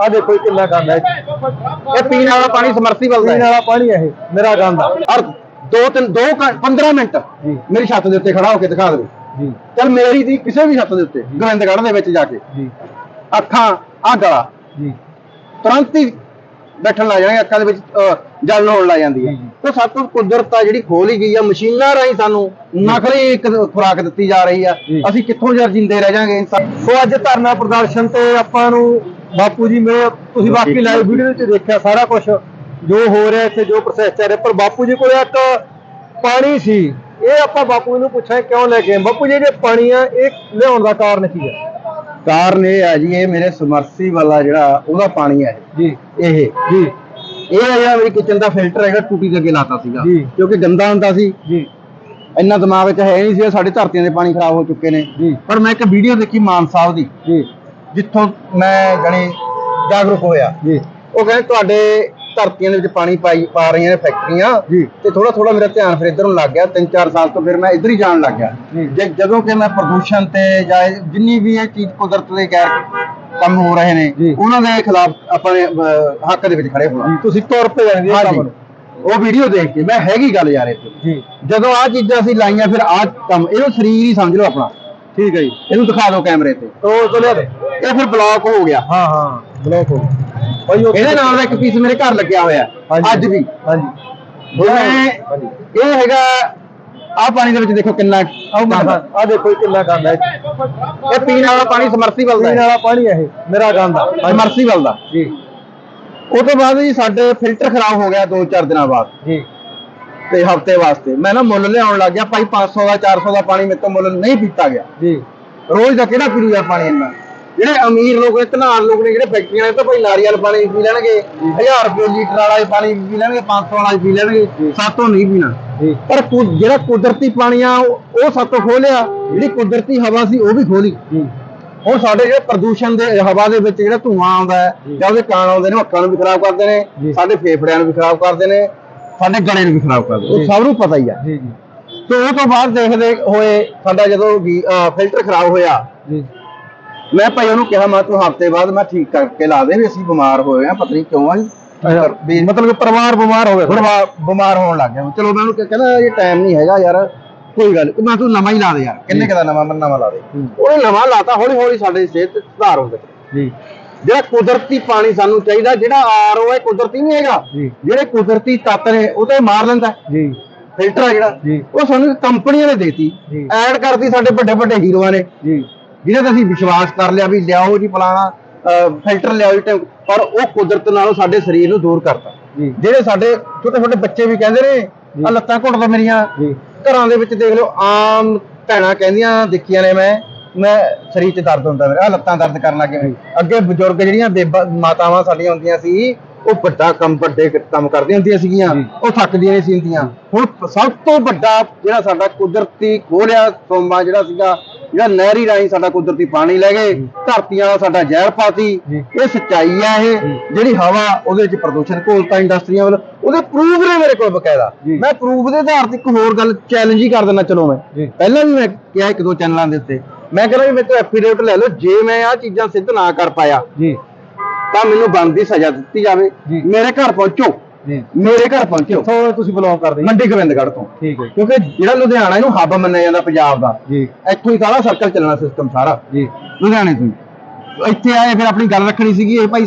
ਆ ਦੇਖੋ ਇਹ ਕਿੰਨਾ ਗੰਦ ਹੈ। ਇਹ ਪੀਣ ਵਾਲਾ ਪਾਣੀ ਸਮਰਸੀਬਲ ਦਾ ਪੀਣ ਹੈ। ਵਾਲਾ ਪਾਣੀ ਹੈ ਇਹ ਮੇਰਾ ਗੰਦ ਆ। ਔਰ ਦੋ ਤਿੰਨ ਦੋ ਘੰ- 15 ਮਿੰਟ ਜੀ। ਮੇਰੀ ਛੱਤ ਦੇ ਉੱਤੇ ਖੜਾ ਹੋ ਕੇ ਦਿਖਾ ਦੇਵੇ ਜੀ। ਚਲ ਮੇਰੀ ਦੀ ਕਿਸੇ ਵੀ ਛੱਤ ਦੇ ਉੱਤੇ ਗੋਬਿੰਦਗੜ੍ਹ ਦੇ ਵਿੱਚ ਜਾ ਕੇ। ਜੀ। ਅੱਖਾਂ ਆ ਗਲਾ ਜੀ। ਤੁਰੰਤ ਹੀ ਬੈਠਣ ਲੱਗ ਜਾਣਗੇ ਅੱਖਾਂ ਦੇ ਵਿੱਚ ਅਹ, ਜਲਨ ਹੋਣ ਲੱਗ ਜਾਂਦੀ ਹੈ। ਜੀ, ਜੀ। ਤੇ ਸਭ ਤੋਂ ਕੁਦਰਤ ਆ ਜਿਹੜੀ ਖੋਲ ਹੀ ਗਈ ਆ ਮਸ਼ੀਨਾਂ ਰਾਹੀਂ ਸਾਨੂੰ ਨਕਲੀ ਇੱਕ ਖੁਰਾਕ ਦਿੱਤੀ ਜਾ ਰਹੀ ਆ। ਜੀ। ਅਸੀਂ ਕਿੱਥੋਂ ਯਾਰ ਜਿੰਦੇ ਰਹਿ ਜਾਾਂਗੇ ਸੋ ਅੱਜ ਧਰਨਾ ਪ੍ਰਦਰਸ਼ਨ ਤੇ ਆਪਾਂ ਨੂੰ ਬਾਪੂ ਜੀ ਮੈਂ ਤੁਸੀਂ ਬਾਕੀ ਲਾਈਵ ਵੀਡੀਓ ਵਿੱਚ ਦੇਖਿਆ ਸਾਰਾ ਕੁਝ ਜੋ ਹੋ ਰਿਹਾ ਇੱਥੇ ਜੋ ਪ੍ਰੋਸੈਸ ਚੱਲ ਰਿਹਾ। ਪਰ ਬਾਪੂ ਜੀ ਕੋਲ ਇੱਕ ਪਾਣੀ ਸੀ। ਇਹ ਆਪਾਂ ਬਾਪੂ ਜੀ ਨੂੰ ਪੁੱਛਿਆ ਕਿਉਂ ਲੈ ਕੇ? ਬਾਪੂ ਜੀ ਇਹ ਪਾਣੀ ਆ ਇਹ ਲਿਆਉਣ ਦਾ ਕਾਰਨ ਕੀ ਹੈ? ਕਾਰਨ ਇਹ ਹੈ ਜੀ ਇਹ ਮੇਰੇ ਸਮਰਸੀ ਵਾਲਾ ਜਿਹੜਾ ਉਹਦਾ ਪਾਣੀ ਹੈ। ਜੀ। ਇਹ ਜੀ। ਇਹ ਹੈ ਜਿਹੜਾ ਮੇਰੀ ਕਿਚਨ ਦਾ ਫਿਲਟਰ ਹੈਗਾ ਟੂਟੀ ਦੇ ਅੱਗੇ ਲਾਤਾ ਸੀਗਾ। ਜੀ। ਕਿਉਂਕਿ ਗੰਦਾ ਹੁੰਦਾ ਸੀ। ਜੀ। ਇੰਨਾ ਦਿਮਾਗ ਵਿੱਚ ਹੈ ਨਹੀਂ ਸੀ ਸਾਡੇ ਧਰਤੀਆਂ ਦੇ ਪਾਣੀ ਖਰਾਬ ਹੋ ਚੁੱਕੇ ਨੇ। ਜੀ। ਪਰ ਮੈਂ ਇੱਕ ਵੀਡੀਓ ਦੇਖੀ ਮਾਨ ਸਾਹਿਬ ਦੀ ਜੀ। ਜਿੱਥੋਂ ਮੈਂ ਜਾਣੀ ਜਾਗਰੂਕ ਹੋਇਆ। ਜੀ। ਉਹ ਕਹਿੰਦੇ ਤੁਹਾਡੇ ਧਰਤੀਆਂ ਦੇ ਵਿੱਚ ਪਾਣੀ ਪਾਈ ਪਾ ਰਹੀਆਂ ਨੇ ਫੈਕਟਰੀਆਂ ਜੀ। ਤੇ ਥੋੜਾ ਥੋੜਾ ਮੇਰਾ ਧਿਆਨ ਫਿਰ ਇੱਧਰ ਨੂੰ ਲੱਗ ਗਿਆ 3-4 ਸਾਲ ਤੋਂ ਫਿਰ ਮੈਂ ਇੱਧਰ ਹੀ ਜਾਣ ਲੱਗ ਗਿਆ। ਜੀ। ਜੇ ਜਦੋਂ ਕਿ ਮੈਂ ਪ੍ਰਦੂਸ਼ਣ ਤੇ ਜਾਂ ਇਹ ਜਿੰਨੀ ਵੀ ਇਹ ਚੀਜ਼ ਕੁਦਰਤ ਦੇ ਗੈਰ ਕੰਮ ਹੋ ਰਹੇ ਨੇ। ਉਹਨਾਂ ਦੇ ਖਿਲਾਫ ਆਪਣੇ ਹੱਕ ਦੇ ਵਿੱਚ ਖੜੇ ਹੋਣਾ। ਤੁਸੀਂ ਤੁਰ ਪਏ ਜਾਂਦੇ ਇਹ ਕੰਮ ਉਹ ਵੀਡੀਓ ਦੇਖ ਕੇ ਮੈਂ ਹੈਗੀ ਗੱਲ ਯਾਰ ਇਹ ਜੀ। ਜਦੋਂ ਆ ਚੀਜ਼ਾਂ ਅਸੀਂ ਲਾਈਆਂ ਫਿਰ ਆ ਕੰਮ ਇਹਨੂੰ ਸਰੀਰ ਹੀ ਸਮਝ ਲਓ ਆਪਣਾ। ਠੀਕ ਹੈ ਜੀ। ਇਹਨੂੰ ਦਿਖਾ ਦਿਓ ਕੈਮਰੇ ਤੇ। ਉਹ ਦੇ। ਇਹ ਫਿਰ ਬਲੌਕ ਹੋ ਗਿਆ। ਹਾਂ ਹਾਂ ਬਲੌਕ ਹੋ ਗਿਆ। ਭਾਈ ਉਹ ਇਹਦੇ ਨਾਲ ਦਾ ਇੱਕ ਪੀਸ ਮੇਰੇ ਘਰ ਲੱਗਿਆ ਹੋਇਆ। ਅੱਜ ਵੀ। ਹਾਂਜੀ। ਮੈਂ ਹਾਂਜੀ। ਇਹ ਹੈਗਾ ਆ ਪਾਣੀ ਦੇ ਵਿੱਚ ਦੇਖੋ ਕਿੰਨਾ ਆਹ ਦੇਖੋ ਇਹ ਕਿੰਨਾ ਗੰਦ ਹੈ। ਇਹ ਪੀਣ ਵਾਲਾ ਪਾਣੀ ਸਮਰਸੀਬਲ ਦਾ ਪੀਣ ਹੈ ਵਾਲਾ ਪਾਣੀ ਹੈ ਇਹ ਮੇਰਾ ਗੰਦ। ਆ ਸਮਰਸੀਬਲ ਦਾ। ਜੀ। ਉਹ ਤੋਂ ਬਾਅਦ ਜੀ ਸਾਡੇ ਫਿਲਟਰ ਖਰਾਬ ਹੋ ਗਿਆ 2-4 ਦਿਨਾਂ ਬਾਅਦ। ਜੀ। ਤੇ ਹਫ਼ਤੇ ਵਾਸਤੇ। ਮੈਂ ਨਾ ਮੁੱਲ ਲਿਆਉਣ ਲੱਗ ਗਿਆ ਭਾਈ 500 ਦਾ 400 ਦਾ ਪਾਣੀ ਮੇਰੇ ਤੋਂ ਮੁੱਲ ਨਹੀਂ ਪੀਤਾ ਗਿਆ। ਜੀ। ਰੋਜ਼ ਦਾ ਕਿਹੜਾ ਪੀਰੂ ਯਾਰ ਪਾਣੀ ਇੰਨਾ? ਜਿਹੜੇ ਅਮੀਰ ਲੋਕ ਨੇ ਧਨਾਰ ਲੋਕ ਨੇ ਜਿਹੜੇ ਫੈਕਟਰੀਆਂ ਵਾਲੇ ਤਾਂ ਭਾਈ ਨਾਰੀਅਲ ਪਾਣੀ ਪੀ ਲੈਣਗੇ। 1000 ਰੁਪਏ ਲੀਟਰ ਵਾਲਾ ਵੀ ਪਾਣੀ ਪੀ ਲੈਣਗੇ 500 ਵਾਲਾ ਪੀ ਲੈਣਗੇ। ਸਾਤੋਂ ਨਹੀਂ ਪੀਣਾ। ਪਰ ਜਿਹੜਾ ਕੁਦਰਤੀ ਪਾਣੀ ਆ ਉਹ ਉਹ ਸਾਤੋਂ ਖੋਲਿਆ। ਜਿਹੜੀ ਕੁਦਰਤੀ ਹਵਾ ਸੀ ਉਹ ਵੀ ਖੋਲੀ। ਹੁਣ ਸਾਡੇ ਜਿਹੜੇ ਪ੍ਰਦੂਸ਼ਣ ਦੇ ਹਵਾ ਦੇ ਵਿੱਚ ਜਿਹੜਾ ਧੂਆਂ ਆਉਂਦਾ ਹੈ ਜਾਂ। ਉਹਦੇ ਕਾਣ ਆਉਂਦੇ ਨੇ ਅੱਖਾਂ ਨੂੰ ਵੀ ਖਰਾਬ ਕਰਦੇ ਨੇ। ਸਾਡੇ ਫੇਫੜਿਆਂ ਨੂੰ ਵੀ ਖਰਾਬ ਕਰਦੇ ਨੇ ਸਾਡੇ ਗਲੇ ਨੂੰ ਵੀ ਖਰਾਬ ਕਰਦੇ ਉਹ ਜੀ। ਸਭ ਨੂੰ ਪਤਾ ਹੀ ਆ। ਜੀ ਜੀ। ਤੇ ਉਹ ਤੋਂ ਬਾਅਦ ਦੇਖਦੇ ਹੋਏ ਸਾਡਾ ਜਦੋਂ ਫਿਲਟਰ ਖਰਾਬ ਹੋਇਆ ਜੀ। ਮੈਂ ਭਾਈ ਉਹਨੂੰ ਕਿਹਾ ਮੈਂ ਤੂੰ ਹਫ਼ਤੇ ਬਾਅਦ ਮੈਂ ਠੀਕ ਕਰਕੇ ਲਾ ਦੇ ਵੀ ਅਸੀਂ ਬਿਮਾਰ ਹੋਏ ਆ ਪਤਾ ਨਹੀਂ ਕਿਉਂ ਆ ਵੀ ਮਤਲਬ ਕਿ ਪਰਿਵਾਰ ਬਿਮਾਰ ਹੋ ਗਿਆ ਬਿਮਾਰ ਬਿਮਾਰ ਹੋਣ ਲੱਗ ਗਿਆ। ਚਲੋ ਮੈਂ ਉਹਨੂੰ ਕਿਹਾ- ਕਹਿੰਦਾ ਇਹ ਟਾਈਮ ਨਹੀਂ ਹੈਗਾ ਯਾਰ ਕੋਈ ਗੱਲ ਨੀ। ਮੈਂ ਤੂੰ ਨਵਾਂ ਹੀ ਲਾ ਦੇ ਯਾਰ। ਕਿੰਨੇ ਕਦਾ ਨਵਾਂ ਮੈਂ ਨਵਾਂ ਲਾ ਦੇ? ਹੂੰ। ਉਹਨੇ ਨਵਾਂ ਲਾਤਾ ਹੌਲੀ ਹੌਲੀ ਸਾਡੇ ਸਿਹਤ ਤੇ ਸੁਧਾਰ ਹੁੰਦੇ ਜੀ। ਜਿਹੜਾ ਕੁਦਰਤੀ ਪਾਣੀ ਸਾਨੂੰ ਚਾਹੀਦਾ ਜਿਹੜਾ ਆਰਓ ਹੈ ਕੁਦਰਤੀ ਨਹੀਂ ਹੈਗਾ। ਜੀ। ਜਿਹੜੇ ਕੁਦਰਤੀ ਤੱਤ ਨੇ ਉਹ ਤੇ ਮਾਰ ਲੈਂਦਾ। ਜੀ। ਫਿਲਟਰ ਆ ਜਿਹੜਾ। ਜੀ। ਉਹ ਸਾਨੂੰ ਕੰਪਨੀਆਂ ਨੇ ਦੇਤੀ। ਜੀ। ਐਡ ਕਰਤੀ ਸਾਡੇ ਵੱਡੇ ਵੱਡੇ ਹੀਰੋਆਂ ਨੇ। ਜੀ। ਜਿਹਨਾਂ ਤੇ ਅਸੀਂ ਵਿਸ਼ਵਾਸ ਕਰ ਲਿਆ ਵੀ ਲਿਆਓ ਜੀ ਫਲਾਣਾ। ਫਿਲਟਰ ਲਿਆਓ ਜੀ ਟੈਂਕ ਪਰ ਉਹ ਕੁਦਰਤ ਨਾਲੋਂ ਸਾਡੇ ਸਰੀਰ ਨੂੰ ਦੂਰ ਕਰਤਾ ਜੀ। ਜਿਹੜੇ ਸਾਡੇ ਛੋਟੇ ਛੋਟੇ ਬੱਚੇ ਵੀ ਕਹਿੰਦੇ ਨੇ ਆ ਲੱਤਾਂ ਘੁੱਟਦਾ ਮੇਰੀਆਂ। ਘਰਾਂ ਦੇ ਵਿੱਚ ਦੇਖ ਲਓ ਆਮ ਭੈਣਾਂ ਕਹਿੰਦੀਆਂ ਦੇਖੀਆਂ ਨੇ ਮੈਂ ਮੈਂ ਸਰੀਰ 'ਚ ਦਰਦ ਹੁੰਦਾ ਮੇਰੇ ਆ ਲੱਤਾਂ ਦਰਦ ਕਰਨ ਲੱਗੇ ਨੇ। ਅੱਗੇ ਬਜ਼ੁਰਗ ਜਿਹੜੀਆਂ ਬੇਬਾ ਮਾਤਾਵਾਂ ਸਾਡੀਆਂ ਹੁੰਦੀਆਂ ਸੀ ਉਹ ਵੱਡਾ ਕੰਮ ਵੱਡੇ ਕੰਮ ਕਰਦੀਆਂ ਹੁੰਦੀਆਂ ਸੀਗੀਆਂ। ਉਹ ਥੱਕਦੀਆਂ ਨਹੀਂ ਸੀ ਹੁੰਦੀਆਂ। ਹੁਣ ਸਭ ਤੋਂ ਵੱਡਾ ਜਿਹੜਾ ਸਾਡਾ ਕੁਦਰਤੀ ਖੋਲਿਆ ਸੋਮਾ ਜਿਹੜਾ ਸੀਗਾ ਜਿਹੜਾ ਨਹਿਰੀ ਰਾਹੀਂ ਸਾਡਾ ਕੁਦਰਤੀ ਪਾਣੀ ਲੈ ਗਏ ਧਰਤੀਆਂ ਵਾਲਾ ਸਾਡਾ ਜ਼ਹਿਰ ਪਾਤੀ। ਇਹ ਸੱਚਾਈ ਆ ਇਹ। ਜਿਹੜੀ ਹਵਾ ਉਹਦੇ ਵਿੱਚ ਪ੍ਰਦੂਸ਼ਣ ਘੋਲਤਾ ਇੰਡਸਟਰੀਆਂ ਵੱਲ ਉਹਦੇ ਪ੍ਰੂਫ ਨੇ ਮੇਰੇ ਕੋਲ ਬਕਾਇਦਾ। ਮੈਂ ਪ੍ਰੂਫ ਦੇ ਆਧਾਰ ਤੇ ਇੱਕ ਹੋਰ ਗੱਲ ਚੈਲੰਜ ਹੀ ਕਰ ਦਿੰਦਾ ਚਲੋ ਮੈਂ। ਪਹਿਲਾਂ ਵੀ ਮੈਂ ਕਿਹਾ ਇੱਕ ਦੋ ਚੈਨਲਾਂ ਦੇ ਉੱਤੇ। ਮੈਂ ਕਹਿੰਦਾ ਵੀ ਮੇਰੇ ਤੋਂ ਐਫੀਡੇਵਿਟ ਲੈ ਲਓ ਜੇ ਮੈਂ ਆ ਚੀਜ਼ਾਂ ਸਿੱਧ ਨਾ ਕਰ ਪਾਇਆ ਜੀ। ਤਾਂ ਮੈਨੂੰ ਬਣਦੀ ਸਜ਼ਾ ਦਿੱਤੀ ਜਾਵੇ। ਮੇਰੇ ਘਰ ਪਹੁੰਚੋ। ਮੇਰੇ ਘਰ ਪਹੁੰਚੋ ਸੋ ਤੁਸੀਂ ਬਲੌਗ ਕਰਦੇ ਜੀ। ਮੰਡੀ ਗੋਬਿੰਦਗੜ੍ਹ ਤੋਂ। ਠੀਕ ਹੈ ਕਿਉਂਕਿ ਜਿਹੜਾ ਲੁਧਿਆਣਾ ਇਹਨੂੰ ਹੱਬ ਮੰਨਿਆ ਜਾਂਦਾ ਪੰਜਾਬ ਦਾ। ਜੀ। ਇੱਥੋਂ ਹੀ ਸਾਰਾ ਸਰਕਲ ਚੱਲਣਾ ਸਿਸਟਮ ਸਾਰਾ। ਜੀ। ਲੁਧਿਆਣੇ ਤੋਂ ਹੀ। ਇੱਥੇ ਆਏ ਫਿਰ ਆਪਣੀ ਗੱਲ ਰੱਖਣੀ ਸੀਗੀ ਇਹ ਭਾਈ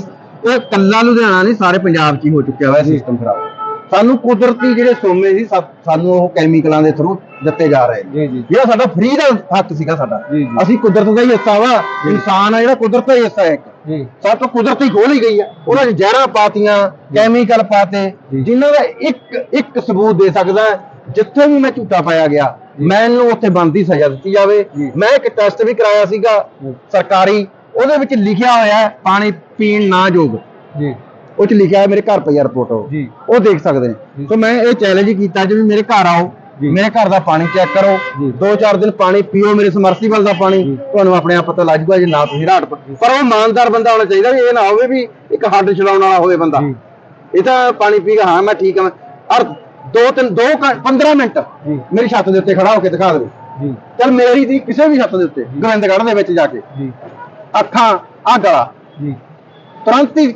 ਇਹ ਕੱਲਾ ਲੁਧਿਆਣਾ ਨਹੀਂ ਸਾਰੇ ਪੰਜਾਬ 'ਚ ਹੀ ਹੋ ਚੁੱਕਿਆ ਹੋਇਆ ਸਿਸਟਮ ਖਰਾਬ। ਸਾਨੂੰ ਕੁਦਰਤੀ ਜਿਹੜੇ ਸੋਮੇ ਸੀ ਸਾਨੂੰ ਉਹ ਕੈਮੀਕਲਾਂ ਦੇ ਥਰੂ ਦਿੱਤੇ ਜਾ ਰਹੇ ਨੇ। ਜੀ ਜੀ। ਜਿਹੜਾ ਸਾਡਾ ਫ੍ਰੀ ਦਾ ਹੱਕ ਸੀਗਾ ਸਾਡਾ। ਜੀ, ਜੀ। ਅਸੀਂ ਕੁਦਰਤ ਦਾ ਹੀ ਹਿੱਸਾ ਵਾ। ਇਨਸਾਨ ਆ ਜਿਹੜਾ ਕੁਦਰਤ ਦਾ ਹੀ ਹਿੱਸਾ ਹੈ ਇੱਕ। ਜੀ। ਸਭ ਤੋਂ ਕੁਦਰਤੀ ਖੋਲ ਹੀ ਗਈ ਆ। ਉਹਨਾਂ 'ਚ ਜ਼ਹਿਰਾਂ ਪਾਤੀਆਂ ਕੈਮੀਕਲ ਪਾਤੇ ਜੀ। ਜਿਨ੍ਹਾਂ ਦਾ ਇੱਕ ਇੱਕ ਸਬੂਤ ਦੇ ਸਕਦਾ ਜਿੱਥੇ ਵੀ ਮੈਂ ਝੂਠਾ ਪਾਇਆ ਗਿਆ ਮੈਨੂੰ ਉੱਥੇ ਬਣਦੀ ਸਜ਼ਾ ਦਿੱਤੀ ਜਾਵੇ। ਜੀ। ਮੈਂ ਇੱਕ ਟੈਸਟ ਵੀ ਕਰਾਇਆ ਸੀਗਾ ਜੀ। ਸਰਕਾਰੀ। ਉਹਦੇ ਵਿੱਚ ਲਿਖਿਆ ਹੋਇਆ ਹੈ ਪਾਣੀ ਪੀਣ ਨਾ ਯੋਗ ਜੀ। ਉਹ 'ਚ ਲਿਖਿਆ ਹੈ ਮੇਰੇ ਘਰ ਪਈ ਰਿਪੋਰਟ ਉਹ। ਉਹ ਦੇਖ ਸਕਦੇ ਨੇ। ਸੋ ਮੈਂ ਇਹ ਚੈਲੰਜ ਕੀਤਾ ਜੀ ਵੀ ਮੇਰੇ ਘਰ ਆਓ। ਮੇਰੇ ਘਰ ਦਾ ਪਾਣੀ ਚੈੱਕ ਕਰੋ। ਜੀ। ਦੋ ਚਾਰ ਦਿਨ ਪਾਣੀ ਪੀਓ ਮੇਰੇ ਸਮਰਸੀਬਲ ਦਾ ਪਾਣੀ। ਤੁਹਾਨੂੰ ਆਪਣੇ ਆਪ ਪਤਾ ਲੱਗ ਜੂਗਾ ਜੇ ਨਾ ਤੁਸੀਂ ਰਾਟ ਪਰ ਉਹ ਇਮਾਨਦਾਰ ਬੰਦਾ ਹੋਣਾ ਚਾਹੀਦਾ ਵੀ ਇਹ ਨਾ ਹੋਵੇ ਵੀ ਇੱਕ ਹੱਡ ਛਡਾਉਣ ਵਾਲਾ ਹੋਵੇ ਬੰਦਾ। ਇਹ ਤਾਂ ਪਾਣੀ ਪੀ ਕੇ ਹਾਂ ਮੈਂ ਠੀਕ ਹਾਂ। ਔਰ ਦੋ ਤਿੰਨ ਦੋ ਘੰ- 15 ਮਿੰਟ ਮੇਰੀ ਛੱਤ ਦੇ ਉੱਤੇ ਖੜਾ ਹੋ ਕੇ ਦਿਖਾ ਦੇਵੇ ਜੀ। ਚਲ ਮੇਰੀ ਦੀ ਕਿਸੇ ਵੀ ਛੱਤ ਦੇ ਉੱਤੇ ਗੋਬਿੰਦਗੜ੍ਹ ਦੇ ਵਿੱਚ ਜਾ ਕੇ। ਜੀ। ਅੱਖਾਂ ਆ ਗਲਾ। ਜੀ। ਤੁਰੰਤ ਹੀ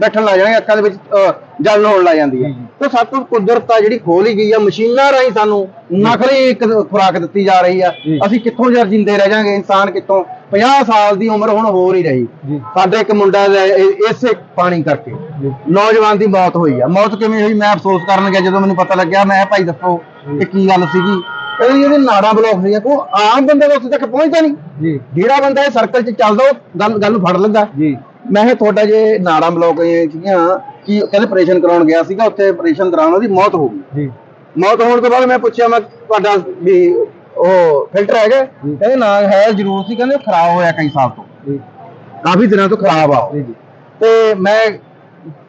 ਬੈਠਣ ਲੱਗ ਜਾਣਗੇ ਅੱਖਾਂ ਦੇ ਵਿੱਚ ਅਹ, ਜਲਨ ਹੋਣ ਲੱਗ ਜਾਂਦੀ ਹੈ। ਤੇ ਸਭ ਤੋਂ ਕੁਦਰਤ ਆ ਜਿਹੜੀ ਖੋਲ ਹੀ ਗਈ ਆ ਮਸ਼ੀਨਾਂ ਰਾਹੀਂ ਸਾਨੂੰ ਨਕਲੀ ਇੱਕ ਖੁਰਾਕ ਦਿੱਤੀ ਜਾ ਰਹੀ ਆ। ਜੀ। ਅਸੀਂ ਕਿੱਥੋਂ ਜਰ ਜਿੰਦੇ ਰਹਿ ਜਾਾਂਗੇ ਇਨਸਾਨ ਕਿੱਥੋਂ? 50 ਸਾਲ ਦੀ ਉਮਰ ਹੁਣ ਹੋ ਨਹੀਂ ਰਹੀ। ਜੀ। ਸਾਡੇ ਇੱਕ ਮੁੰਡਾ ਦਾ ਇਹ- ਇਸੇ ਪਾਣੀ ਕਰਕੇ। ਜੀ। ਨੌਜਵਾਨ ਦੀ ਮੌਤ ਹੋਈ ਆ। ਮੌਤ ਕਿਵੇਂ ਹੋਈ ਮੈਂ ਅਫਸੋਸ ਕਰਨ ਗਿਆ ਜਦੋਂ ਮੈਨੂੰ ਪਤਾ ਲੱਗਿਆ ਮੈਂ ਭਾਈ ਦੱਸੋ ਕਿ ਕੀ ਗੱਲ ਸੀਗੀ? ਕਹਿੰਦੇ ਇਹਦੇ ਨਾੜਾਂ ਬਲੌਕ ਸੀਗੀਆਂ ਕੋ ਆਮ ਬੰਦੇ ਦਾ ਉੱਥੇ ਤੱਕ ਪਹੁੰਚਦਾ ਨਹੀਂ। ਜੀ। ਜਿਹੜਾ ਬੰਦਾ ਇਹ ਸਰਕਲ 'ਚ ਚੱਲਦਾ ਉਹ ਗੱਲ ਗੱਲ ਨੂੰ ਫੜ ਲੈਂਦਾ। ਜੀ। ਮੈਂ ਕਿਹਾ ਤੁਹਾਡਾ ਜੇ ਨਾੜਾਂ ਬਲੌਕ ਇਹ ਸੀਗੀਆਂ ਕਿ ਕਹਿੰਦੇ ਆਪਰੇਸ਼ਨ ਕਰਾਉਣ ਗਿਆ ਸੀਗਾ ਉੱਥੇ ਆਪਰੇਸ਼ਨ ਦੌਰਾਨ ਉਹਦੀ ਮੌਤ ਹੋ ਗਈ। ਜੀ। ਮੌਤ ਹੋਣ ਤੋਂ ਬਾਅਦ ਮੈਂ ਪੁੱਛਿਆ ਮੈਂ ਤੁਹਾਡਾ ਵੀ ਉਹ ਫਿਲਟਰ ਹੈਗਾ? ਕਹਿੰਦੇ ਨਾ ਹੈ ਜ਼ਰੂਰ ਸੀ ਕਹਿੰਦੇ ਖਰਾਬ ਹੋਇਆ ਕਈ ਸਾਲ ਤੋਂ। ਜੀ। ਕਾਫੀ ਦਿਨਾਂ ਤੋਂ ਖਰਾਬ ਆ ਉਹ। ਜੀ ਜੀ। ਤੇ ਮੈਂ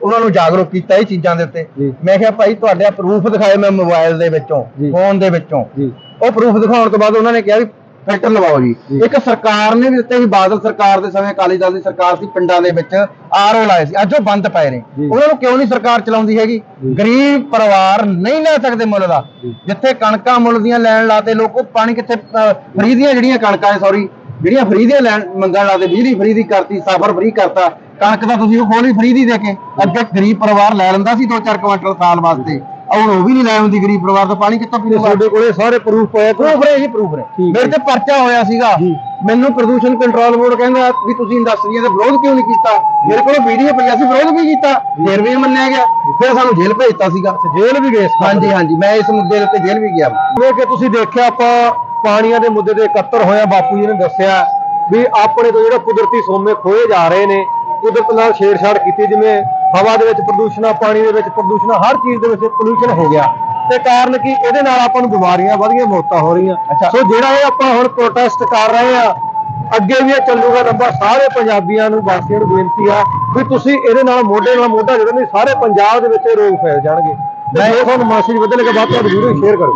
ਉਹਨਾਂ ਨੂੰ ਜਾਗਰੂਕ ਕੀਤਾ ਇਹ ਚੀਜ਼ਾਂ ਦੇ ਉੱਤੇ। ਮੈਂ ਕਿਹਾ ਭਾਈ ਤੁਹਾਡੇ ਪ੍ਰੂਫ ਦਿਖਾਏ ਮੈਂ ਮੋਬਾਈਲ ਦੇ ਵਿੱਚੋਂ। ਫੋਨ ਦੇ ਵਿੱਚੋਂ। ਜੀ। ਉਹ ਪ੍ਰੂਫ ਦਿਖਾਉਣ ਤੋਂ ਬਾਅਦ ਉਹਨਾਂ ਨੇ ਕਿਹਾ ਵੀ ਫਿਲਟਰ ਲਵਾਓ ਜੀ। ਇੱਕ ਸਰਕਾਰ ਨੇ ਵੀ ਦਿੱਤੇ ਸੀ ਬਾਦਲ ਸਰਕਾਰ ਦੇ ਸਮੇਂ ਅਕਾਲੀ ਦਲ ਦੀ ਸਰਕਾਰ ਸੀ ਪਿੰਡਾਂ ਦੇ ਵਿੱਚ ਆਰਓ ਲਾਏ ਸੀ ਅੱਜ ਉਹ ਬੰਦ ਪਏ ਨੇ। ਉਹਨਾਂ ਨੂੰ ਕਿਉਂ ਨਹੀਂ ਸਰਕਾਰ ਚਲਾਉਂਦੀ ਹੈਗੀ। ਗਰੀਬ ਪਰਿਵਾਰ ਨਹੀਂ ਲੈ ਸਕਦੇ ਮੁੱਲ ਦਾ। ਜਿੱਥੇ ਕਣਕਾਂ ਮੁੱਲ ਦੀਆਂ ਲੈਣ ਲਾਤੇ ਲੋਕੋ ਪਾਣੀ ਕਿੱਥੇ ਫਰੀ ਦੀਆਂ ਜਿਹੜੀਆਂ ਕਣਕਾਂ ਹੈ ਸੌਰੀ ਜਿਹੜੀਆਂ ਫਰੀ ਦੀਆਂ ਲੈਣ ਮੰਗਣ ਲਾਤੇ ਬਿਜਲੀ ਫਰੀ ਦੀ ਕਰਤੀ ਸਾਫਰ ਫਰੀ ਕਰਤਾ ਕਣਕ ਤਾਂ ਤੁਸੀਂ ਉਹ ਖੋਲੀ ਫਰੀ ਦੀ ਦੇ ਕੇ ਅੱਗੇ ਗਰੀਬ ਪਰਿਵਾਰ ਲੈ ਲੈਂਦਾ ਸੀ 2-4 ਕੁਇੰਟਲ ਸਾਲ ਵਾਸਤੇ ਹੁਣ ਉਹ ਵੀ ਨਹੀਂ ਲੈ ਹੁੰਦੀ ਗਰੀਬ ਪਰਿਵਾਰ ਤੋਂ ਪਾਣੀ ਕਿੱਥੋਂ ਪੀਊਗਾ ਤੁਹਾਡੇ ਕੋਲੇ ਸਾਰੇ ਪ੍ਰੂਫ ਪਏ ਪ੍ਰੂਫ ਨੇ ਜੀ ਪ੍ਰੂਫ ਨੇ। ਮੇਰੇ। ਤੇ ਪਰਚਾ ਹੋਇਆ ਸੀਗਾ। ਮੈਨੂੰ ਪ੍ਰਦੂਸ਼ਣ ਕੰਟਰੋਲ ਬੋਰਡ ਕਹਿੰਦਾ ਵੀ ਤੁਸੀਂ ਇੰਡਸਟਰੀਆਂ ਦਾ ਵਿਰੋਧ ਕਿਉਂ ਨਹੀਂ ਕੀਤਾ? ਮੇਰੇ ਕੋਲ ਵੀਡੀਓ ਪਈ ਅਸੀਂ ਵਿਰੋਧ ਵੀ ਕੀਤਾ। ਫਿਰ ਵੀ ਮੰਨਿਆ ਗਿਆ। ਫਿਰ ਸਾਨੂੰ ਜੇਲ੍ਹ ਭੇਜਤਾ ਸੀਗਾ। ਜੇਲ੍ਹ ਵੀ ਗਏ ਹਾਂਜੀ ਹਾਂਜੀ ਮੈਂ ਇਸ ਮੁੱਦੇ ਦੇ ਉੱਤੇ ਜੇਲ੍ਹ ਵੀ ਗਿਆ। ਜਿਵੇਂ ਕਿ ਤੁਸੀਂ ਦੇਖਿਆ ਆਪਾਂ ਪਾਣੀਆਂ ਦੇ ਮੁੱਦੇ ਤੇ ਇਕੱਤਰ ਹੋਇਆ ਬਾਪੂ ਜੀ ਨੇ ਦੱਸਿਆ ਵੀ ਆਪਣੇ ਤੋਂ ਜਿਹੜਾ ਕੁਦਰਤੀ ਸੋਮੇ ਖੋਏ ਜਾ ਰਹੇ ਨੇ ਕੁਦਰਤ ਨਾਲ ਛੇੜਛਾੜ ਕੀਤੀ ਜਿਵੇਂ ਹਵਾ ਦੇ ਵਿੱਚ ਪ੍ਰਦੂਸ਼ਣ ਆ ਪਾਣੀ ਦੇ ਵਿੱਚ ਪ੍ਰਦੂਸ਼ਣ ਹਰ ਚੀਜ਼ ਦੇ ਵਿੱਚ ਪੋਲੂਸ਼ਨ ਹੋ ਗਿਆ। ਤੇ ਕਾਰਨ ਕੀ? ਇਹਦੇ ਨਾਲ ਆਪਾਂ ਨੂੰ ਬਿਮਾਰੀਆਂ ਵਧੀਆਂ ਮੌਤਾਂ ਹੋ ਰਹੀਆਂ। ਸੋ ਜਿਹੜਾ ਇਹ ਆਪਾਂ ਹੁਣ ਪ੍ਰੋਟੈਸਟ ਕਰ ਰਹੇ ਆ ਅੱਗੇ ਵੀ ਇਹ ਚੱਲੂਗਾ ਲੰਬਾ ਸਾਰੇ ਪੰਜਾਬੀਆਂ ਨੂੰ ਵਾਸੀਆਂ ਨੂੰ ਬੇਨਤੀ ਆ ਵੀ ਤੁਸੀਂ ਇਹਦੇ ਨਾਲ ਮੋਢੇ ਨਾਲ ਮੋਢਾ ਜੋੜੋ ਨਹੀਂ ਸਾਰੇ ਪੰਜਾਬ ਦੇ ਵਿੱਚ ਇਹ ਰੋਗ ਫੈਲ ਜਾਣਗੇ। ਮੈਂ ਤੁਹਾਨੂੰ ਮੈਸੇਜ ਵਧੇ ਲੱਗਾ ਬਾਅਦ ਵਿੱਚ ਵੀਡੀਓ ਸ਼ੇਅਰ ਕਰੋ।